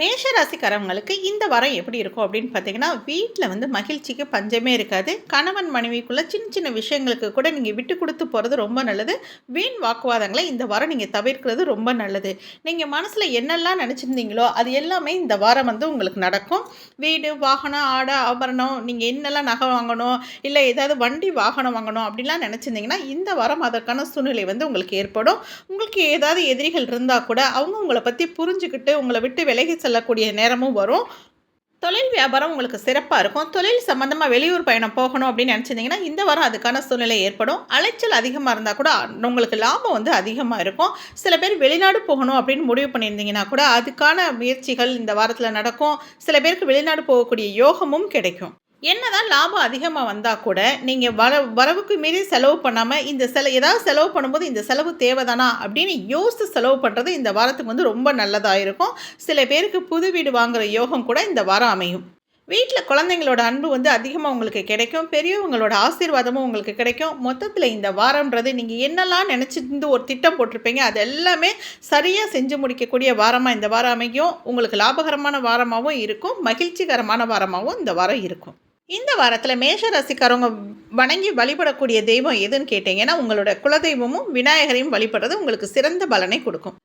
மேஷ ராசிக்காரவங்களுக்கு இந்த வாரம் எப்படி இருக்கும் அப்படின்னு பார்த்தீங்கன்னா வீட்டில் வந்து மகிழ்ச்சிக்கு பஞ்சமே இருக்காது. கணவன் மனைவிக்குள்ள சின்ன சின்ன விஷயங்களுக்கு கூட நீங்கள் விட்டு கொடுத்து போகிறது ரொம்ப நல்லது. வீண் வாக்குவாதங்களை இந்த வாரம் நீங்கள் தவிர்க்கிறது ரொம்ப நல்லது. நீங்கள் மனசில் என்னெல்லாம் நினச்சிருந்தீங்களோ அது எல்லாமே இந்த வாரம் வந்து உங்களுக்கு நடக்கும். வீடு வாகனம் ஆடை ஆபரணம் நீங்கள் என்னெல்லாம் நகை வாங்கணும் இல்லை ஏதாவது வண்டி வாகனம் வாங்கணும் அப்படின்லாம் நினச்சிருந்தீங்கன்னா இந்த வாரம் அதற்கான சூழ்நிலை வந்து உங்களுக்கு ஏற்படும். உங்களுக்கு ஏதாவது எதிரிகள் இருந்தால் கூட அவங்க உங்களை பற்றி புரிஞ்சுக்கிட்டு உங்களை விட்டு விலகி செல்லக்கூடிய நேரமும் வரும். தொழில் வியாபாரம் உங்களுக்கு சிறப்பாக இருக்கும். தொழில் சம்மந்தமாக வெளியூர் பயணம் போகணும் அப்படின்னு நினச்சிருந்தீங்கன்னா இந்த வாரம் அதுக்கான சூழ்நிலை ஏற்படும். அலைச்சல் அதிகமாக இருந்தால் கூட உங்களுக்கு லாபம் வந்து அதிகமாக இருக்கும். சில பேர் வெளிநாடு போகணும் அப்படின்னு முடிவு பண்ணியிருந்தீங்கன்னா கூட அதுக்கான முயற்சிகள் இந்த வாரத்தில் நடக்கும். சில பேருக்கு வெளிநாடு போகக்கூடிய யோகமும் கிடைக்கும். என்னதான் லாபம் அதிகமாக வந்தால் கூட நீங்கள் வர வரவுக்கு மீறி செலவு பண்ணாமல் இந்த செல ஏதாவது செலவு பண்ணும்போது இந்த செலவு தேவைதானா அப்படின்னு யோசித்து செலவு பண்ணுறது இந்த வாரத்துக்கு வந்து ரொம்ப நல்லதாக இருக்கும். சில பேருக்கு புது வீடு வாங்குகிற யோகம் கூட இந்த வாரம் அமையும். வீட்டில் குழந்தைங்களோட அன்பு வந்து அதிகமாக உங்களுக்கு கிடைக்கும். பெரியவங்களோட ஆசீர்வாதமும் உங்களுக்கு கிடைக்கும். மொத்தத்தில் இந்த வாரம்ன்றது நீங்கள் என்னெல்லாம் நினச்சிருந்து ஒரு திட்டம் போட்டிருப்பீங்க அது எல்லாமே சரியாக செஞ்சு முடிக்கக்கூடிய வாரமாக இந்த வாரம் அமையும். உங்களுக்கு லாபகரமான வாரமாகவும் இருக்கும். மகிழ்ச்சிகரமான வாரமாகவும் இந்த வாரம் இருக்கும். இந்த வாரத்தில் மேஷ ராசிக்காரவங்க வணங்கி வழிபடக்கூடிய தெய்வம் எதுன்னு கேட்டிங்கன்னா உங்களோட குலதெய்வமும் விநாயகரையும் வழிபடுறது உங்களுக்கு சிறந்த பலனை கொடுக்கும்.